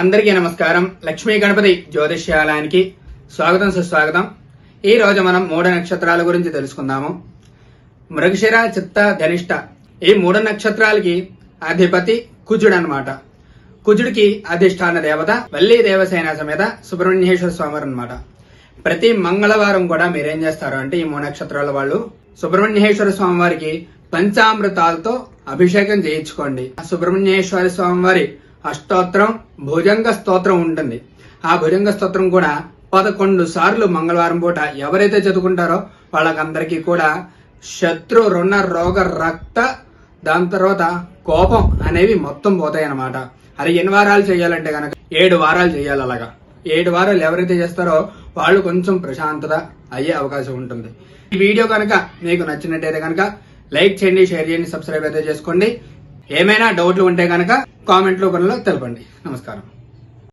అందరికీ నమస్కారం. లక్ష్మీ గణపతి జ్యోతిష్యాలయానికి స్వాగతం సుస్వాగతం. ఈ రోజు మనం మూడు నక్షత్రాల గురించి తెలుసుకుందాము. మృగశిర చిత్త ధనిష్ట ఈ మూడు నక్షత్రాలకి అధిపతి కుజుడు అన్నమాట. కుజుడికి అధిష్టాన దేవత వల్లి దేవసేన సమేత సుబ్రహ్మణ్యేశ్వర స్వామి అనమాట ప్రతి మంగళవారం కూడా మీరేం చేస్తారు అంటే ఈ మూడు నక్షత్రాల వాళ్ళు సుబ్రహ్మణ్యేశ్వర స్వామి వారికి పంచామృతాలతో అభిషేకం చేయించుకోండి. సుబ్రహ్మణ్యేశ్వర స్వామి వారి అష్టోత్తరం భుజంగ స్తోత్రం ఉంటుంది. ఆ భుజంగ స్తోత్రం కూడా పదకొండు సార్లు మంగళవారం పూట ఎవరైతే చదువుకుంటారో వాళ్ళకందరికీ కూడా శత్రు రుణ రోగ రక్త దాని తర్వాత కోపం అనేవి మొత్తం పోతాయి అన్నమాట అది ఎన్ని వారాలు చేయాలంటే కనుక ఏడు వారాలు చేయాలి అలాగా. ఏడు వారాలు ఎవరైతే చేస్తారో వాళ్ళు కొంచెం ప్రశాంతత అయ్యే అవకాశం ఉంటుంది. ఈ వీడియో కనుక మీకు నచ్చినట్టయితే కనుక లైక్ చేయండి షేర్ చేయండి సబ్స్క్రైబ్ అయితే చేసుకోండి. ఏమైనా డౌట్లు ఉంటే కనుక కామెంట్ రూపంలో తెలపండి. నమస్కారం.